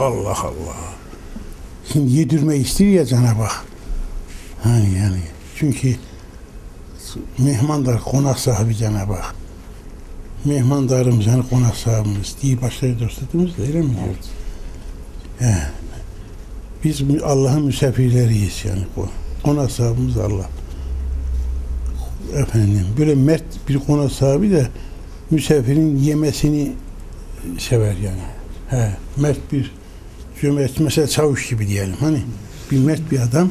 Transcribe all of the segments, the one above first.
Allah Allah. Şimdi yedirme istiyor ya Cenab-ı Hak. Hani yani. Çünkü mehmandar konak sahibi Cenab-ı Hak. Mehmandarımız hani konak sahibimiz diye başları dostladığımız da öyle mi diyor? He. Biz mü- Allah'ın misafirleriyiz yani. Ko- Konak sahibimiz Allah. Efendim böyle mert bir konak sahibi de misafirin yemesini sever yani. He, mert bir cömert mesela çavuş gibi diyelim hani bir mert bir adam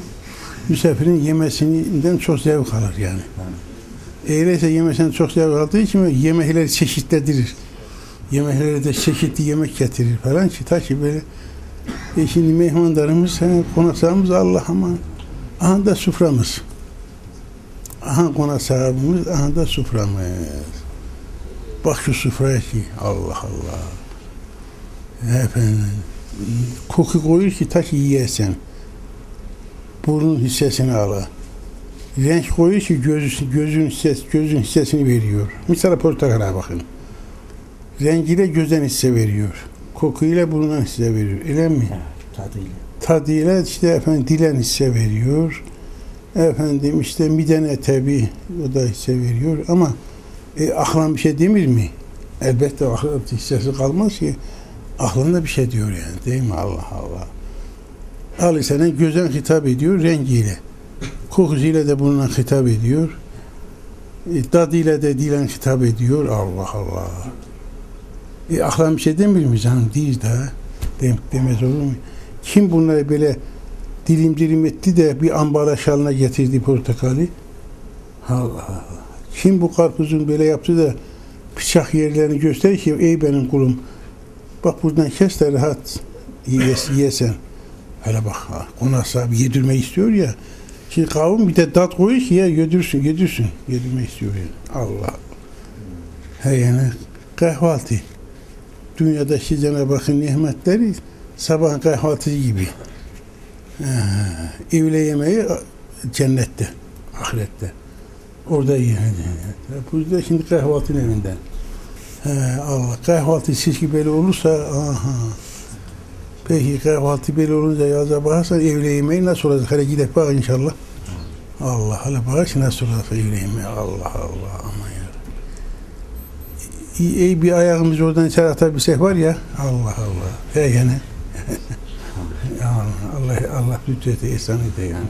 misafirin yemesinden çok zevk alır yani. Öyleyse yemesinden çok zevk aldığı için yemekleri çeşitledirir. Yemekleri de çeşitli yemek getirir falan ki ta ki böyle e şimdi mehmandarımız, he, konaklarımız Allah ama aha da suframız. Aha konak sahibimiz, aha da suframız. Bak şu sufraya ki Allah Allah. Efendim koku koyuyor ki ta ki yiyesin. Burnun hissesini ala. Renk koyuyor ki göz, gözün, hissesi, gözün hissesini veriyor. Mesela portakala bakın. Rengiyle gözden hisse veriyor. Kokuyla burundan hisse veriyor. Öyle mi? Tadıyla. Tadıyla işte efendim dilen hisse veriyor. Efendim işte midene tabi o da hisse veriyor ama e, aklına bir şey demir mi? Elbette aklına hissesi kalmaz ki aklında bir şey diyor yani değil mi? Allah Allah. Al sana gözden hitap ediyor rengiyle. Kokusuyla da bununla hitap ediyor. E, tadıyla da dilen hitap ediyor. Allah Allah. E, aklına bir şey demir mi canım? Değil de. Dem, demez olur mu? Kim bunları böyle dilim dilim etti de bir ambalaj haline getirdi portakalı? Allah Allah. Kim bu karpuzun böyle yaptı da bıçak yerlerini gösterir ki ey benim kulum bak buradan kes de rahat yiyes, yiyesen. Hele bak ha, konak sahibi yedirme istiyor ya. Ki kavun bir de tat koyuyor ki ya yedirsin, yedirsin. Yedirme istiyor yani. Allah. He yani kahvaltı. Dünyadaki Cenab-ı nimetleri sabah kahvaltısı gibi. Ee, evle yemeği cennette, ahirette. Orada yani. Burada şimdi kahvaltının evinden. Allah kahvaltı gibi böyle olursa aha. Peki kahvaltı böyle olunca yaza bakarsan evle yemeği nasıl olacak? Hele gidip bak inşallah. Allah hele bak nasıl olacak evle yemeği. Allah Allah aman ya. İyi, iyi bir ayağımız oradan içeri atabilsek var ya. Allah Allah. He yani. Ya Allah Allah lütfete ihsan ede yani.